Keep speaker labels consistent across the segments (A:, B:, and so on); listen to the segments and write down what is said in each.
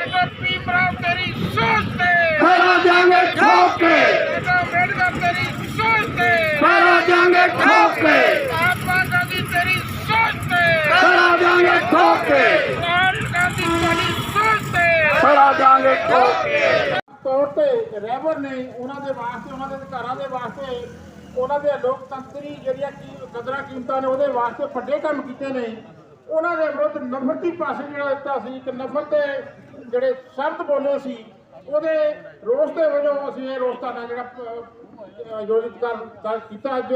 A: Doctor Bhim Rao ਤੇਰੀ ਸੋਚ ਤੇ।
B: ਕਰਾ ਜਾਾਂਗੇ ਠੋਕ। ਕੇ
A: ਡਾਕਟਰ ਅੰਬੇਡਕਰ ਤੇਰੀ ਸੋਚ ਤੇ।
B: ਕਰਾ ਜਾਾਂਗੇ ਠੋਕ। ਕੇ
A: ਮਹਾਤਮਾ ਗਾਂਧੀ ਤੇਰੀ ਸੋਚ ਤੇ।
B: ਕਰਾ ਜਾਾਂਗੇ ਠੋਕ। ਕੇ
A: ਰਾਹੁਲ ਗਾਂਧੀ ਤੇਰੀ ਸੋਚ ਤੇ।
B: ਕਰਾ ਜਾਾਂਗੇ ਠੋਕ। ਕੇ
A: ਤੌਰ ਤੇ ਰਹਿਬਰ ਨੇ ਉਹਨਾਂ ਦੇ ਵਾਸਤੇ ਉਹਨਾਂ ਦੇ ਅਧਿਕਾਰਾਂ ਦੇ ਵਾਸਤੇ ਉਹਨਾਂ ਦੇ ਲੋਕਤੰਤਰੀ ਜਿਹੜੀਆਂ ਕੀ ਕਦਰਾਂ ਕੀਮਤਾਂ ਨੇ ਉਹਦੇ ਵਾਸਤੇ ਵੱਡੇ ਕੰਮ ਕੀਤੇ ਨੇ। ਉਹਨਾਂ ਦੇ ਵਿਰੁੱਧ ਨਫ਼ਰਤੀ ਭਾਸ਼ਣ ਜਿਹੜਾ ਦਿੱਤਾ ਸੀ ਇੱਕ ਨਫ਼ਰਤ ਦੇ ਜਿਹੜੇ ਸ਼ਬਦ ਬੋਲੇ ਸੀ, ਉਹਦੇ ਰੋਸ ਦੇ ਵਜੋਂ ਅਸੀਂ ਇਹ ਰੋਸ ਧਰਨਾ ਜਿਹੜਾ ਆਯੋਜਿਤ ਕਰ ਕੀਤਾ ਅੱਜ।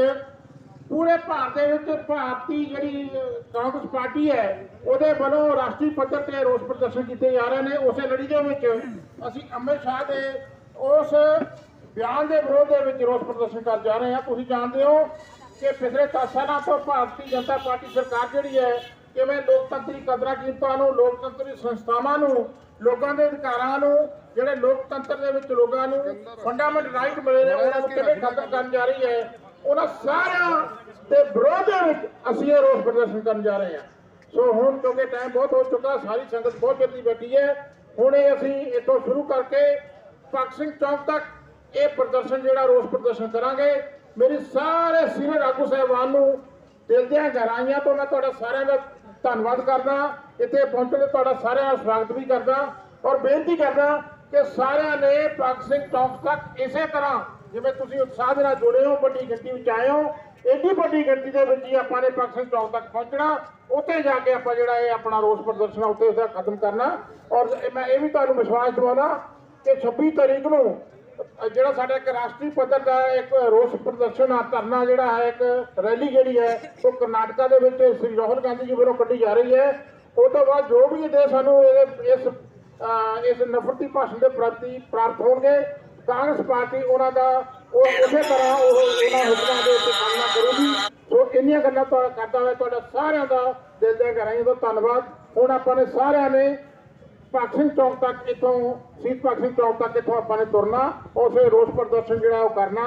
A: ਪੂਰੇ ਭਾਰਤ ਦੇ ਵਿੱਚ ਭਾਰਤੀ ਜਿਹੜੀ ਕਾਂਗਰਸ ਪਾਰਟੀ ਹੈ, ਉਹਦੇ ਵੱਲੋਂ ਰਾਸ਼ਟਰੀ ਪੱਧਰ ਤੇ ਰੋਸ ਪ੍ਰਦਰਸ਼ਨ ਕੀਤੇ ਜਾ ਰਹੇ ਨੇ। ਉਸੇ ਲੜੀ ਦੇ ਵਿੱਚ ਅਸੀਂ ਅੰਮ੍ਰਿਤ ਸ਼ਾਹ ਦੇ ਉਸ ਬਿਆਨ ਦੇ ਵਿਰੋਧ ਦੇ ਵਿੱਚ ਰੋਸ ਪ੍ਰਦਰਸ਼ਨ ਕਰ ਜਾ ਰਹੇ ਹਾਂ। ਤੁਸੀਂ ਜਾਣਦੇ ਹੋ ਕਿ ਪਿਛਲੇ 10 ਸਾਲਾਂ ਤੋਂ ਭਾਰਤੀ ਜਨਤਾ ਪਾਰਟੀ ਸਰਕਾਰ ਜਿਹੜੀ ਹੈ ਕਿਵੇਂ ਲੋਕਤੰਤਰੀ ਕਦਰਾਂ ਕੀਮਤਾਂ ਨੂੰ, ਲੋਕਤੰਤਰੀ ਸੰਸਥਾਵਾਂ ਨੂੰ, ਲੋਕਾਂ ਦੇ ਅਧਿਕਾਰਾਂ ਨੂੰ, ਜਿਹੜੇ ਲੋਕਤੰਤਰ ਦੇ ਵਿੱਚ ਲੋਕਾਂ ਨੂੰ ਫੰਡਾਮੈਂਟਲ ਰਾਈਟ ਮਿਲੇ ਨੇ, ਉਹਨਾਂ ਨੂੰ ਕਿਵੇਂ ਖਤਮ ਕਰਨ ਜਾ ਰਹੀ ਹੈ, ਉਹਨਾਂ ਸਾਰਿਆਂ ਦੇ ਵਿਰੋਧ ਵਿੱਚ ਅਸੀਂ ਇਹ ਰੋਸ ਪ੍ਰਦਰਸ਼ਨ ਕਰਨ ਜਾ ਰਹੇ ਹਾਂ। ਸੋ ਹੁਣ ਕਿਉਂਕਿ ਟਾਈਮ ਬਹੁਤ ਹੋ ਚੁੱਕਾ, ਸਾਰੀ ਸੰਗਤ ਬਹੁਤ ਜਲਦੀ ਬੈਠੀ ਹੈ, ਹੁਣ ਇਹ ਅਸੀਂ ਇੱਥੋਂ ਸ਼ੁਰੂ ਕਰਕੇ ਭਗਤ ਸਿੰਘ ਚੌਕ ਤੱਕ ਇਹ ਪ੍ਰਦਰਸ਼ਨ ਜਿਹੜਾ ਰੋਸ ਪ੍ਰਦਰਸ਼ਨ ਕਰਾਂਗੇ। ਮੇਰੀ ਸਾਰੇ ਸੀਨੀਅਰ ਆਗੂ ਸਾਹਿਬਾਨ ਨੂੰ ਦਿਲ ਦੀਆਂ ਗਹਿਰਾਈਆਂ ਤੋਂ ਮੈਂ ਤੁਹਾਡਾ ਸਾਰਿਆਂ ਦਾ ਧੰਨਵਾਦ ਕਰਦਾ। ਇੱਥੇ ਪਹੁੰਚਣ ਲਈ ਤੁਹਾਡਾ ਸਾਰਿਆਂ ਦਾ ਸਵਾਗਤ ਵੀ ਕਰਦਾ ਔਰ ਬੇਨਤੀ ਕਰਦਾ ਕਿ ਸਾਰਿਆਂ ਨੇ ਭਗਤ ਸਿੰਘ ਚੌਕ ਤੱਕ ਇਸੇ ਤਰ੍ਹਾਂ ਜਿਵੇਂ ਤੁਸੀਂ ਉਤਸ਼ਾਹ ਦੇ ਨਾਲ ਜੁੜੇ ਹੋ, ਵੱਡੀ ਗਿਣਤੀ ਵਿੱਚ ਆਏ ਹੋ, ਏਡੀ ਵੱਡੀ ਗਿਣਤੀ ਦੇ ਵਿੱਚ ਹੀ ਆਪਾਂ ਨੇ ਭਗਤ ਸਿੰਘ ਚੌਕ ਤੱਕ ਪਹੁੰਚਣਾ। ਉੱਥੇ ਜਾ ਕੇ ਆਪਾਂ ਜਿਹੜਾ ਇਹ ਆਪਣਾ ਰੋਸ ਪ੍ਰਦਰਸ਼ਨ ਉੱਥੇ ਉਸਦਾ ਖਤਮ ਕਰਨਾ। ਔਰ ਮੈਂ ਇਹ ਵੀ ਤੁਹਾਨੂੰ ਵਿਸ਼ਵਾਸ ਦਿਵਾਉਣਾ ਕਿ 26 ਤਰੀਕ ਨੂੰ ਜਿਹੜਾ ਸਾਡਾ ਇੱਕ ਰਾਸ਼ਟਰੀ ਪੱਧਰ ਦਾ ਇੱਕ ਰੋਸ ਪ੍ਰਦਰਸ਼ਨ ਆ, ਧਰਨਾ ਜਿਹੜਾ ਹੈ, ਇੱਕ ਰੈਲੀ ਜਿਹੜੀ ਹੈ, ਉਹ ਕਰਨਾਟਕਾ ਦੇ ਵਿੱਚ ਸ੍ਰੀ ਰਾਹੁਲ ਗਾਂਧੀ ਜੀ ਵੱਲੋਂ ਕੱਢੀ ਜਾ ਰਹੀ ਹੈ। ਉਹ ਤੋਂ ਬਾਅਦ ਜੋ ਵੀ ਇਹਦੇ ਸਾਨੂੰ ਇਸ ਇਸ ਨਫ਼ਰਤੀ ਭਾਸ਼ਣ ਦੇ ਪ੍ਰਤੀ ਪ੍ਰਾਪਤ ਹੋਣਗੇ, ਕਾਂਗਰਸ ਪਾਰਟੀ ਉਹਨਾਂ ਦਾ ਉਹ ਉਸੇ ਤਰ੍ਹਾਂ ਉਹ ਉਹਨਾਂ ਹੁਕਮਾਂ ਦੇ ਉੱਤੇ ਪਾਲਣਾ ਕਰੂਗੀ। ਸੋ ਇੰਨੀਆਂ ਗੱਲਾਂ ਤੋਂ ਕਰਦਾ ਹੋਇਆ ਤੁਹਾਡਾ ਸਾਰਿਆਂ ਦਾ ਦਿਲ ਦੀਆਂ ਗਹਿਰਾਈਆਂ ਤੋਂ ਧੰਨਵਾਦ। ਹੁਣ ਆਪਾਂ ਨੇ ਸਾਰਿਆਂ ਨੇ ਭਗਤ ਸਿੰਘ ਚੌਕ ਤੱਕ ਇਥੋਂ ਸ਼ਹੀਦ ਭਗਤ ਸਿੰਘ ਚੌਕ ਤੱਕ ਇਥੋਂ ਆਪਾਂ ਨੇ ਤੁਰਨਾ ਉਸੇ ਰੋਸ ਪ੍ਰਦਰਸ਼ਨ ਜਿਹੜਾ ਉਹ ਕਰਨਾ।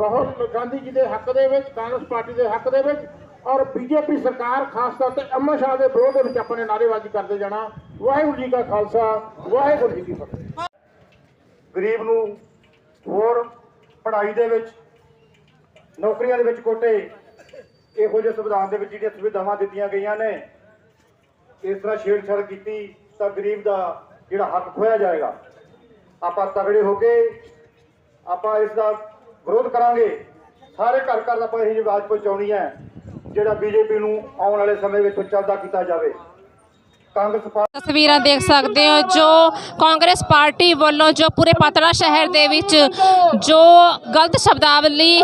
A: ਰਾਹੁਲ ਗਾਂਧੀ ਜੀ ਦੇ ਹੱਕ ਦੇ ਵਿੱਚ, ਕਾਂਗਰਸ ਪਾਰਟੀ ਦੇ ਹੱਕ ਦੇ ਵਿੱਚ, ਔਰ ਬੀਜੇਪੀ ਸਰਕਾਰ, ਖਾਸ ਤੌਰ ਤੇ ਅਮਰ ਸ਼ਾਹ ਦੇ ਵਿਰੋਧ ਦੇ ਵਿੱਚ ਆਪਾਂ ਨੇ ਨਾਅਰੇਬਾਜ਼ੀ ਕਰਦੇ ਜਾਣਾ। ਵਾਹਿਗੁਰੂ ਜੀ ਕਾ ਖਾਲਸਾ, ਵਾਹਿਗੁਰੂ ਜੀ ਕੀ ਫਤਿਹ।
B: ਗਰੀਬ ਨੂੰ ਹੋਰ ਪੜ੍ਹਾਈ ਦੇ ਵਿੱਚ, ਨੌਕਰੀਆਂ ਦੇ ਵਿੱਚ ਕੋਟੇ, ਇਹੋ ਜਿਹੇ ਸੰਵਿਧਾਨ ਦੇ ਵਿੱਚ ਜਿਹੜੀਆਂ ਸੁਵਿਧਾਵਾਂ ਦਿੱਤੀਆਂ ਗਈਆਂ ਨੇ, ਇਸ ਤਰ੍ਹਾਂ ਛੇੜਛਾੜ ਕੀਤੀ ਤਾਂ ਗਰੀਬ ਦਾ ਜਿਹੜਾ ਹੱਕ ਖੋਇਆ ਜਾਏਗਾ। ਆਪਾਂ ਤਗੜੇ ਹੋ ਕੇ ਆਪਾਂ ਇਸ ਦਾ ਵਿਰੋਧ ਕਰਾਂਗੇ। ਸਾਰੇ ਘਰ ਘਰ ਆਪਾਂ ਇਹ ਆਵਾਜ਼ ਪਹੁੰਚਾਉਣੀ ਹੈ, ਜਿਹੜਾ ਬੀਜੇਪੀ ਨੂੰ ਆਉਣ ਵਾਲੇ ਸਮੇਂ ਵਿੱਚ ਚੱਲਦਾ ਕੀਤਾ ਜਾਵੇ।
C: ਤਸਵੀਰਾਂ ਦੇਖ ਸਕਦੇ ਹੋ ਜੋ ਕਾਂਗਰਸ ਪਾਰਟੀ ਵੱਲੋਂ ਜੋ ਪੂਰੇ ਪਾਤੜਾ ਸ਼ਹਿਰ ਦੇ ਵਿੱਚ ਜੋ ਗਲਤ ਸ਼ਬਦਾਵਲੀ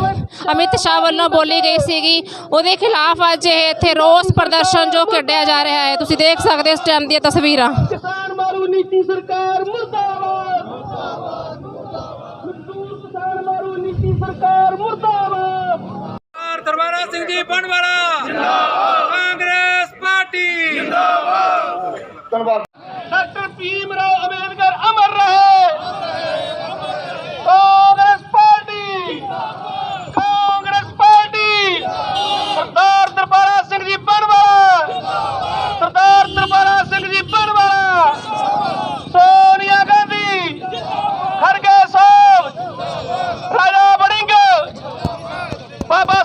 C: ਅਮਿਤ ਸ਼ਾਹ ਵੱਲੋਂ ਬੋਲੀ ਗਈ ਸੀਗੀ ਉਹਦੇ ਖਿਲਾਫ ਅੱਜ ਇਹ ਇੱਥੇ ਰੋਸ ਪ੍ਰਦਰਸ਼ਨ ਜੋ ਕੱਢਿਆ ਜਾ ਰਿਹਾ ਹੈ। ਤੁਸੀਂ ਦੇਖ ਸਕਦੇ ਹੋ ਇਸ ਟਾਈਮ ਦੀਆਂ ਤਸਵੀਰਾਂ।
D: ਕਿਸਾਨ ਮਾਰੂ ਨੀਤੀ ਸਰਕਾਰ ਮੁਰਦਾਬਾਦ। ਕਿਸਾਨ ਮਾਰੂ ਨੀਤੀ ਸਰਕਾਰ ਮੁਰਦਾਬਾਦ।
E: ਦਰਬਾਰਾ ਸਿੰਘ ਜੀ ਬਣਵਾਰਾ ਜਿੰਦਾਬਾਦ। ਪਾਰਟੀ।
B: ਜਿੰਦਾਬਾਦ
D: ਡਾਕਟਰ ਭੀਮ ਰਾਓ ਅੰਬੇਦਕਰ ਅਮਰ ਰਹੇ। ਕਾਂਗਰਸ ਪਾਰਟੀ। ਕਾਂਗਰਸ ਪਾਰਟੀ। ਸਰਦਾਰ ਦਰਬਾਰਾ ਸਿੰਘ ਜੀ ਬਨਵਾਲਾ ਸਰਦਾਰ ਦਰਬਾਰਾ ਸਿੰਘ ਜੀ ਬਨਵਾਲਾ ਸੋਨੀਆ ਗਾਂਧੀ ਖੜਗੇ ਸਾਹਿਬ ਰਾਜਾ ਬੜਿੰਗ ਬਾਬਾ